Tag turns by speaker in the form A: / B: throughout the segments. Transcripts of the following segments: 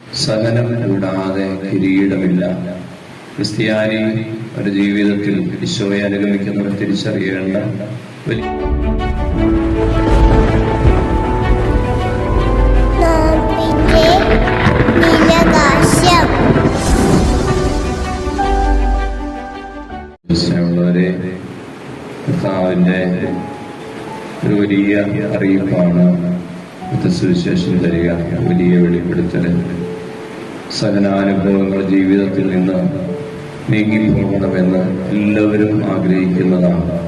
A: സഹനം കൂടാതെ കിരീടമില്ല. ക്രിസ്ത്യാനി ഒരു ജീവിതത്തിൽ ഈശോയെ അനുഗമിക്കുന്നവർ തിരിച്ചറിയേണ്ട വലിയ കർത്താവിന്റെ ഒരു വലിയ അറിയിപ്പാണ്. സുവിശേഷം തരിക വലിയ വെളിപ്പെടുത്തൽ സഹനാനുഭവങ്ങൾ ജീവിതത്തിൽ നിന്ന് നീങ്ങിപ്പോകണമെന്ന് എല്ലാവരും ആഗ്രഹിക്കുന്നതാണ്.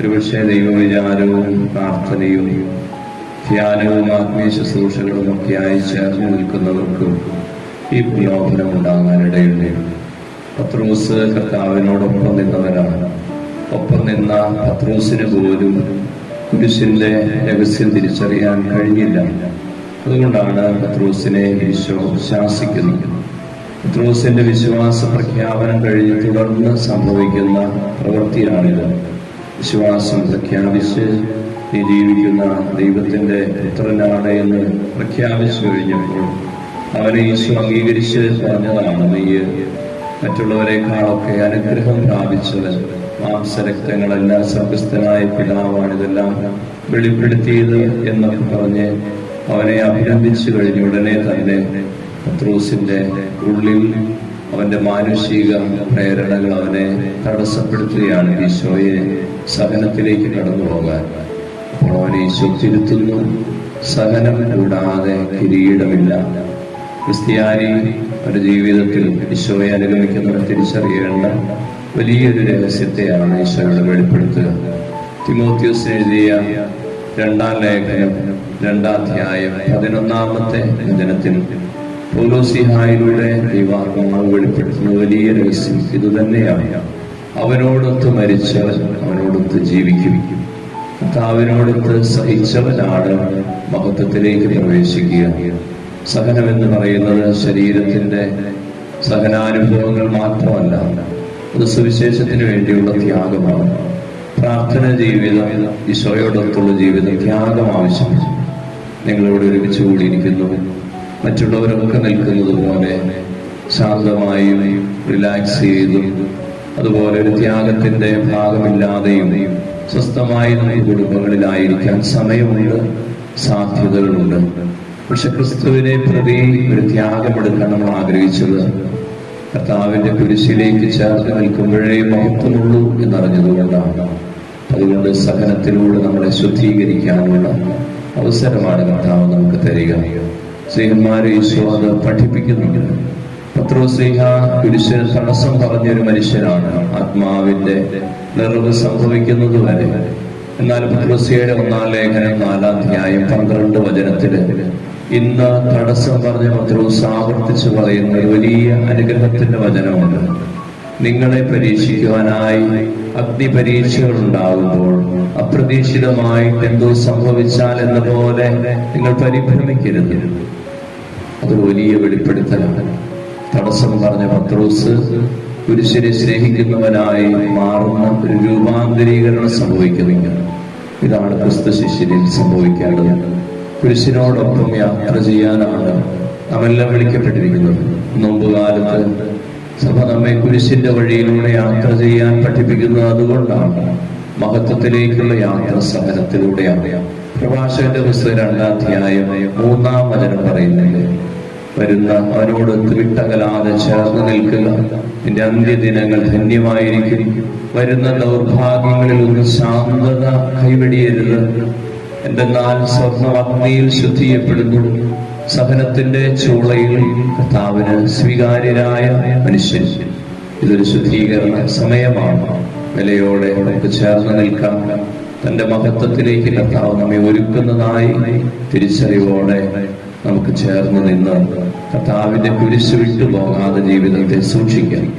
A: ഒരുപക്ഷെ ദൈവവിചാരവും പ്രാർത്ഥനയും ധ്യാനവും ആത്മീയ ശുശ്രൂഷകളും ഒക്കെയായി ചേർന്ന് നിൽക്കുന്നവർക്കും ഈ പ്രലോഭനം ഉണ്ടാകാനിടയുണ്ട്. പത്രോസ് കർത്താവിനോടൊപ്പം നിന്നവരാണ്. ഒപ്പം നിന്ന പത്രോസിന് പോലും കുരിശിന്റെ രഹസ്യം തിരിച്ചറിയാൻ കഴിഞ്ഞില്ല. അതുകൊണ്ടാണ് പത്രോസിനെ ഈശോ ശാസിക്കുന്നത്. പത്രോസിന്റെ വിശ്വാസ പ്രഖ്യാപനം കഴിഞ്ഞ് തുടർന്ന് സംഭവിക്കുന്ന പ്രവൃത്തിയാണിത്. വിശ്വാസം പ്രഖ്യാപിച്ച് നീ ജീവിക്കുന്ന ദൈവത്തിന്റെ പുത്രനാണ് എന്ന് പ്രഖ്യാപിച്ചു കഴിഞ്ഞപ്പോൾ അവനെ ഈശോ അംഗീകരിച്ച് പറഞ്ഞതാണ് നീ മറ്റുള്ളവരെക്കാളൊക്കെ അനുഗ്രഹം പ്രാപിച്ചത് മാംസരക്തങ്ങളെല്ലാം സർഗസ്ഥനായ പിതാവാണ്. ഇതെല്ലാം വെളിപ്പെടുത്തിയത് എന്നൊക്കെ പറഞ്ഞ് അവനെ അഭിനന്ദിച്ചു കഴിഞ്ഞ ഉടനെ തന്നെ പത്രോസിന്റെ ഉള്ളിൽ അവന്റെ മാനുഷിക പ്രേരണകൾ അവനെ തടസ്സപ്പെടുത്തുകയാണ് ഈശോയെ സഹനത്തിലേക്ക് കടന്നു പോകാൻ അപ്പോൾ അവനെ ഈശോ തിരുത്തുന്നു. സഹനം കൂടാതെ കിരീടമില്ല. ക്രിസ്ത്യാനി ഒരു ജീവിതത്തിൽ ഈശോയെ അനുഗമിക്കുന്നവർ തിരിച്ചറിയേണ്ട വലിയൊരു രഹസ്യത്തെയാണ് ഈശോയുടെ വെളിപ്പെടുത്തുക. തിമോത്യോസ് എഴുതിയ രണ്ടാം ലേഖനം രണ്ടാധ്യായം പതിനൊന്നാമത്തെ വചനത്തിൽ പോലോസിഹായിലൂടെ ദൈവാത്മാവ് വെളിപ്പെടുത്തുന്ന വലിയ രഹസ്യം ഇതുതന്നെയാണ് അവനോടൊത്ത് മരിച്ചവൻ അവനോടൊത്ത് ജീവിക്കും. കർത്താവിനോടൊത്ത് സഹിച്ചവനാണ് മഹത്വത്തിലേക്ക് പ്രവേശിക്കുക. സഹനം എന്ന് പറയുന്നത് ശരീരത്തിന്റെ സഹനാനുഭവങ്ങൾ മാത്രമല്ല അത് സുവിശേഷത്തിന് വേണ്ടിയുള്ള ത്യാഗമാണ്. പ്രാർത്ഥന ജീവിതം ഈശോയോടൊത്തുള്ള ജീവിതം ത്യാഗം ആവശ്യമാണ്. നിങ്ങളിവിടെ ഒരുമിച്ച് കൂടിയിരിക്കുന്നു. മറ്റുള്ളവരൊക്കെ നിൽക്കുന്നത് പോലെ ശാന്തമായും റിലാക്സ് ചെയ്തും അതുപോലെ ഒരു ത്യാഗത്തിന്റെ ഭാഗമില്ലാതെയും സ്വസ്ഥമായി നമ്മുടെ കുടുംബങ്ങളിലായിരിക്കാൻ സമയമുണ്ട് സാധ്യതകളുണ്ട്. പക്ഷെ ക്രിസ്തുവിനെ പ്രതി ഒരു ത്യാഗമെടുക്കാൻ നമ്മൾ ആഗ്രഹിച്ചത് കർത്താവിന്റെ കുരിശിലേക്ക് ചേർത്ത് നിൽക്കുമ്പോഴേ മഹത്വമുള്ളൂ എന്നറിഞ്ഞതുകൊണ്ടാണ്. അതുകൊണ്ട് സഹനത്തിലൂടെ നമ്മളെ ശുദ്ധീകരിക്കാനുള്ള അവസരമാണ് കർത്താവ് നമുക്ക് തരിക. സ്നേഹന്മാരെ ഈശോ അത് പഠിപ്പിക്കുന്നുണ്ട് പത്രോസ്ലിഹ കുരിശിന് തടസ്സം പറഞ്ഞൊരു മനുഷ്യനാണ്. ആത്മാവിന്റെ നിറവ് സംഭവിക്കുന്നത് വരെ. എന്നാൽ പത്രോസ്യയുടെ ഒന്നാം ലേഖനം നാലാം അധ്യായം പന്ത്രണ്ട് വചനത്തിൽ ഇന്ന് തടസ്സം പറഞ്ഞ പത്രോസ് ആവർത്തിച്ചു പറയുന്ന വലിയ അനുഗ്രഹത്തിന്റെ വചനമുണ്ട്. നിങ്ങളെ പരീക്ഷിക്കുവാനായി അഗ്നി പരീക്ഷകൾ ഉണ്ടാകുമ്പോൾ അപ്രതീക്ഷിതമായി എന്തോ സംഭവിച്ചാൽ എന്ന പോലെ നിങ്ങൾ പരിഭ്രമിക്കരുത്. അത് വലിയ വെളിപ്പെടുത്തലാണ്. തടസ്സം പറഞ്ഞ പത്രോസ് പുരുഷനെ സ്നേഹിക്കുന്നവനായി മാറുന്ന ഒരു രൂപാന്തരീകരണം സംഭവിക്കുന്നില്ല. ഇതാണ് ക്രിസ്തു ശിഷ്യനിൽ സംഭവിക്കേണ്ടത്. പുരുഷനോടൊപ്പം യാത്ര ചെയ്യാനാണ് നാമെല്ലാം വിളിക്കപ്പെട്ടിരിക്കുന്നത് നോമ്പുകാലത്ത് സഭ നമ്മെ കുരിശിന്റെ വഴിയിലൂടെ യാത്ര ചെയ്യാൻ പഠിപ്പിക്കുന്നത് അതുകൊണ്ടാണ് മഹത്വത്തിലേക്കുള്ള യാത്ര സഹനത്തിലൂടെയാണ് പ്രഭാഷകന്റെ പുസ്തകം രണ്ടാം അധ്യായം മൂന്നാം വചനം പറയുന്നില്ല വരുന്ന അവനോട് വിട്ടകലാതെ ചേർന്ന് നിൽക്കുക. നിന്റെ അന്ത്യദിനങ്ങൾ ധന്യമായിരിക്കും. വരുന്ന ദൗർഭാഗ്യങ്ങളിൽ ഒന്ന് ശാന്തത കൈവെടിയരുത്. എന്തെന്നാൽ സ്വർണ അഗ്നിയിൽ ശുദ്ധിയപ്പെടുന്നു സഹനത്തിന്റെ ചൂളയിൽ കർത്താവിന് സ്വീകാര്യരായ മനുഷ്യൻ. ഇതൊരു ശുദ്ധീകരണ സമയമാണ്. വിലയോടെ നമുക്ക് ചേർന്ന് നിൽക്കാം. തന്റെ മഹത്വത്തിലേക്ക് കർത്താവ് നമ്മെ ഒരുക്കുന്നതായി തിരിച്ചറിവോടെ നമുക്ക് ചേർന്ന് നിന്ന് കർത്താവിന്റെ കുരിശ് വിട്ടുപോകാതെ ജീവിതത്തെ സൂക്ഷിക്കാം.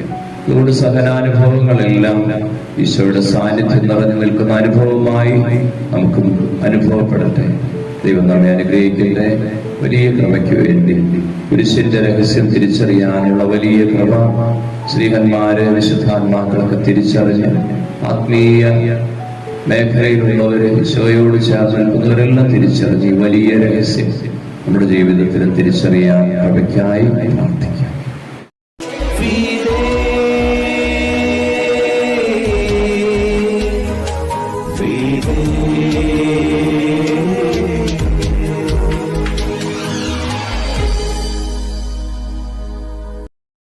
A: അതുകൊണ്ട് സഹനാനുഭവങ്ങളെല്ലാം ഈശോയുടെ സാന്നിധ്യം നിറഞ്ഞു നിൽക്കുന്ന അനുഭവമായി നമുക്കും അനുഭവപ്പെടട്ടെ. ദൈവം നമ്മെ അനുഗ്രഹിക്കട്ടെ. വലിയ കൃപയ്ക്ക് വേണ്ടി കുരിശിന്റെ രഹസ്യം തിരിച്ചറിയാനുള്ള വലിയ കൃപ ശ്രീഹന്മാരെ വിശുദ്ധാത്മാക്കളൊക്കെ തിരിച്ചറിഞ്ഞ് ആത്മീയ മേഖലയിലുള്ളവരെ ഈശോയോട് ചേർന്ന് തിരിച്ചറിഞ്ഞ് വലിയ രഹസ്യം നമ്മുടെ ജീവിതത്തിൽ തിരിച്ചറിയാൻ കൃപയ്ക്കായി പ്രാർത്ഥിക്കാം